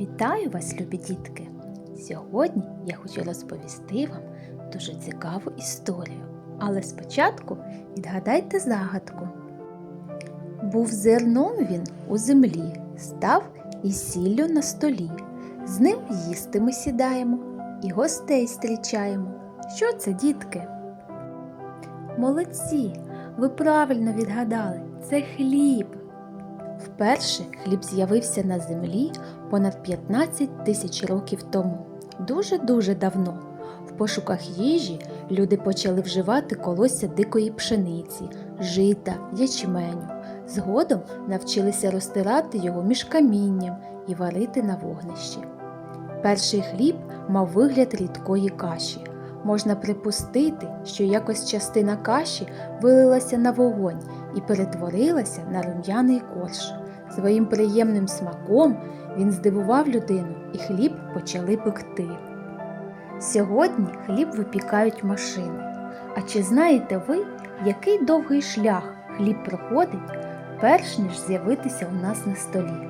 Вітаю вас, любі дітки! Сьогодні я хочу розповісти вам дуже цікаву історію. Але спочатку відгадайте загадку. Був зерном він у землі, став і сіллю на столі. З ним їсти ми сідаємо і гостей зустрічаємо. Що це, дітки? Молодці! Ви правильно відгадали, це хліб. Вперше хліб з'явився на землі понад 15 тисяч років тому. Дуже-дуже давно. В пошуках їжі люди почали вживати колосся дикої пшениці, жита, ячменю. Згодом навчилися розтирати його між камінням і варити на вогнищі. Перший хліб мав вигляд рідкої каші. Можна припустити, що якось частина каші вилилася на вогонь і перетворилася на рум'яний корж. Своїм приємним смаком він здивував людину, і хліб почали пекти. Сьогодні хліб випікають машини. А чи знаєте ви, який довгий шлях хліб проходить, перш ніж з'явитися у нас на столі?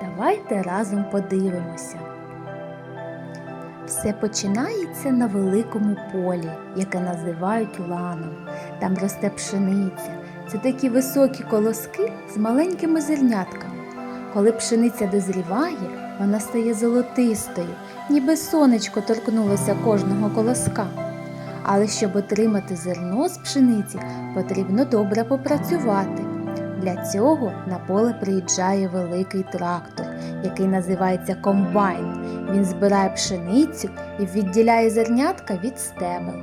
Давайте разом подивимося. Все починається на великому полі, яке називають ланом. Там росте пшениця. Це такі високі колоски з маленькими зернятками. Коли пшениця дозріває, вона стає золотистою, ніби сонечко торкнулося кожного колоска. Але щоб отримати зерно з пшениці, потрібно добре попрацювати. Для цього на поле приїжджає великий трактор, який називається комбайн. Він збирає пшеницю і відділяє зернятка від стебел.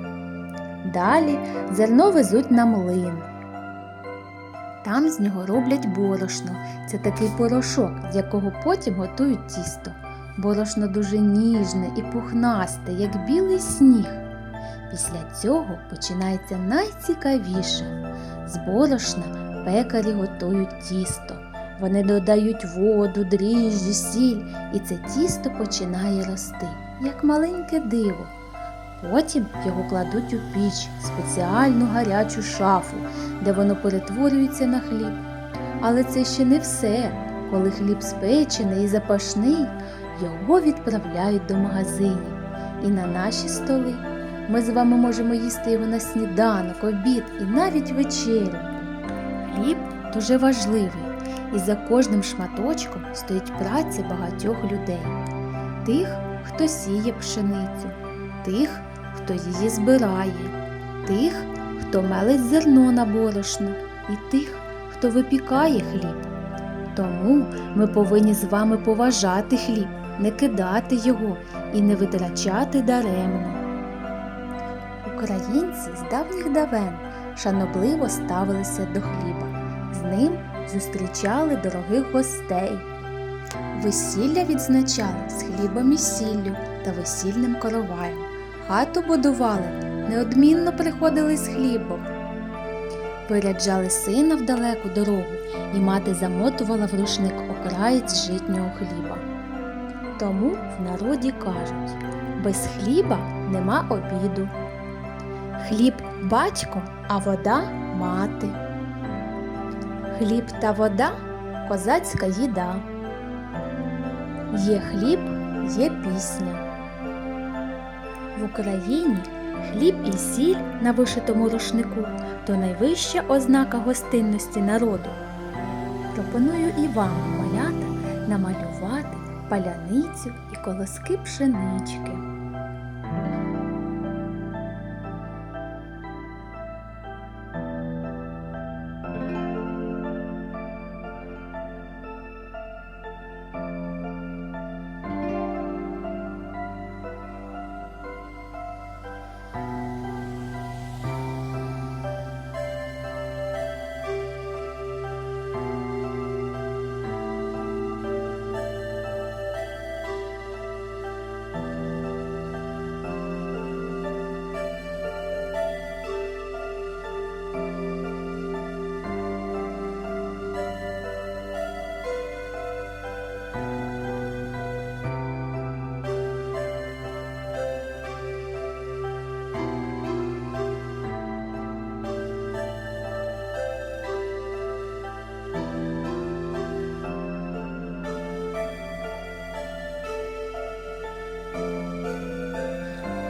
Далі зерно везуть на млин. Там з нього роблять борошно. Це такий порошок, з якого потім готують тісто. Борошно дуже ніжне і пухнасте, як білий сніг. Після цього починається найцікавіше. З борошна пекарі готують тісто. Вони додають воду, дріжджі, сіль, і це тісто починає рости, як маленьке диво. Потім його кладуть у піч, спеціальну гарячу шафу, де воно перетворюється на хліб. Але це ще не все. Коли хліб спечений і запашний, його відправляють до магазинів. І на наші столи ми з вами можемо їсти його на сніданок, обід і навіть вечерю. Хліб дуже важливий, і за кожним шматочком стоїть праця багатьох людей. Тих, хто сіє пшеницю, тих, хто її збирає, тих, хто мелить зерно на борошно, і тих, хто випікає хліб. Тому ми повинні з вами поважати хліб, не кидати його і не витрачати даремно. Українці з давніх давен шанобливо ставилися до хліба. З ним зустрічали дорогих гостей. Весілля відзначали з хлібом і сіллю та весільним короваєм. Хату будували, неодмінно приходили з хлібом. Виряджали сина в далеку дорогу, і мати замотувала в рушник окраєць житнього хліба. Тому в народі кажуть: без хліба нема обіду. Хліб батько, а вода мати. Хліб та вода козацька їда. Є хліб, є пісня. В Україні хліб і сіль на вишитому рушнику то найвища ознака гостинності народу. Пропоную і вам, малята, намалювати паляницю і колоски пшенички.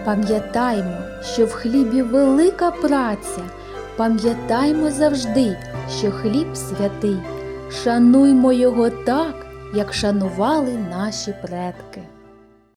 Пам'ятаймо, що в хлібі велика праця. Пам'ятаймо завжди, що хліб святий. Шануймо його так, як шанували наші предки.